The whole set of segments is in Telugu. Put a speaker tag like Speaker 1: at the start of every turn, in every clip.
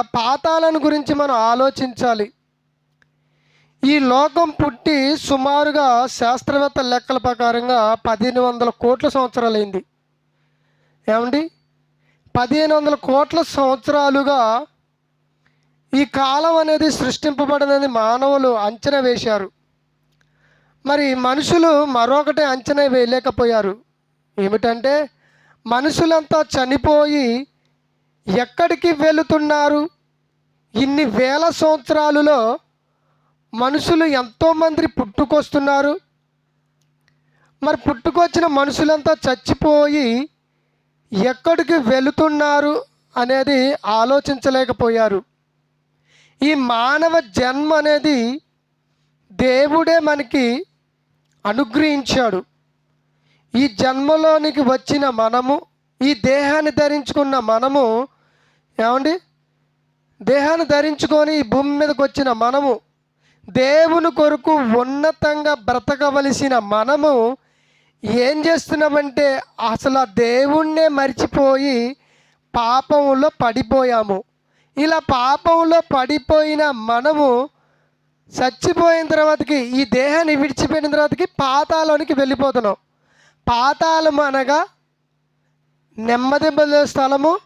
Speaker 1: పాతాలను గురించి మనం ఆలోచించాలి. ఈ లోకం పుట్టి సుమారుగా శాస్త్రవేత్త లెక్కల ప్రకారంగా పదిహేను వందల కోట్ల సంవత్సరాలైంది. ఏమండి? పదిహేను వందల కోట్ల సంవత్సరాలుగా ఈ కాలం అనేది సృష్టింపబడినది మానవులు అంచనా వేశారు. మరి మనుషులు మరొకటి అంచనా వేయలేకపోయారు. ఏమిటంటే మనుషులంతా చనిపోయి ఎక్కడికి వెళుతున్నారు? ఇన్ని వేల సంవత్సరాలలో మనుషులు ఎంతోమంది పుట్టుకొస్తున్నారు? మరి పుట్టుకొచ్చిన మనుషులంతా చచ్చిపోయి ఎక్కడికి వెళుతున్నారు అనేది ఆలోచించలేకపోయారు. ఈ మానవ జన్మ అనేది దేవుడే మనకి అనుగ్రహించాడు. ఈ జన్మలోనికి వచ్చిన మనము ఈ దేహాన్ని ధరించుకున్న మనము ఏమండి? దేహాన్ని ధరించుకొని ఈ భూమి మీదకి వచ్చిన మనము దేవుని కొరకు ఉన్నతంగా బ్రతకవలసిన మనము ఏం చేస్తున్నామంటే అసలు ఆ దేవుణ్ణే మర్చిపోయి పాపంలో పడిపోయాము. ఇలా పాపంలో పడిపోయిన మనము చచ్చిపోయిన తర్వాతకి ఈ దేహాన్ని విడిచిపోయిన తర్వాతకి పాతాలోనికి వెళ్ళిపోతున్నాం. పాతాళం అనగా నెమ్మది స్థలము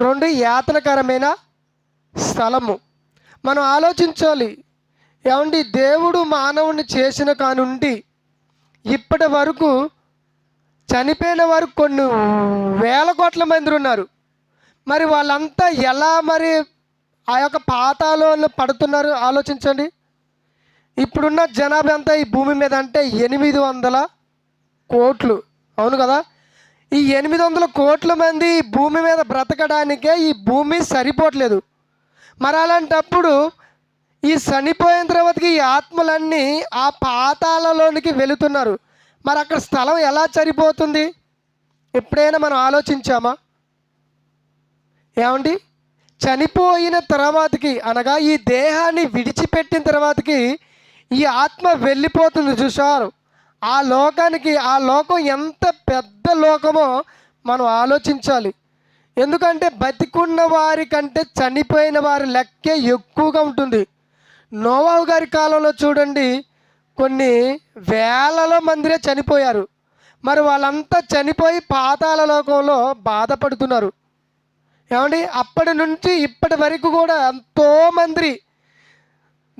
Speaker 1: రెండు యాతనకరమైన స్థలము. మనం ఆలోచించాలి ఏమండి దేవుడు మానవుని చేసిన కానుండి ఇప్పటి వరకు చనిపోయిన వారు కొన్ని వేల కోట్ల మంది ఉన్నారు. మరి వాళ్ళంతా ఎలా మరి ఆ యొక్క పాతాలో పడుతున్నారు ఆలోచించండి. ఇప్పుడున్న జనాభా అంతా ఈ భూమి మీద అంటే ఎనిమిది వందల కోట్లు. అవును కదా? ఈ ఎనిమిది వందల కోట్ల మంది భూమి మీద బ్రతకడానికే ఈ భూమి సరిపోవట్లేదు. మరి అలాంటప్పుడు ఈ చనిపోయిన తర్వాతకి ఈ ఆత్మలన్నీ ఆ పాతాలలోనికి వెళుతున్నారు. మరి అక్కడ స్థలం ఎలా సరిపోతుంది? ఎప్పుడైనా మనం ఆలోచించామా? ఏమండి? చనిపోయిన తర్వాతకి అనగా ఈ దేహాన్ని విడిచిపెట్టిన తర్వాతకి ఈ ఆత్మ వెళ్ళిపోతుంది చూసారు ఆ లోకానికి ఆ లోకం ఎంత పెద్ద లోకమో మనం ఆలోచించాలి. ఎందుకంటే బతికున్న వారి కంటే చనిపోయిన వారి లెక్కే ఎక్కువగా ఉంటుంది. నోవావు గారి కాలంలో చూడండి కొన్ని వేలలో మందిరే చనిపోయారు. మరి వాళ్ళంతా చనిపోయి పాతాల లోకంలో బాధపడుతున్నారు. ఏమండి? అప్పటి నుంచి ఇప్పటి వరకు కూడా ఎంతోమంది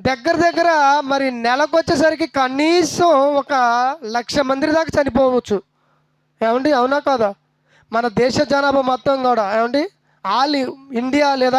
Speaker 1: దగ్గర దగ్గర మరి నెలకు వచ్చేసరికి కనీసం ఒక లక్ష మంది దాకా చనిపోవచ్చు. ఏమండి? అవునా కాదా? మన దేశ జనాభా మొత్తం కూడా. ఏమండి? ఆల్ ఇండియా లేదా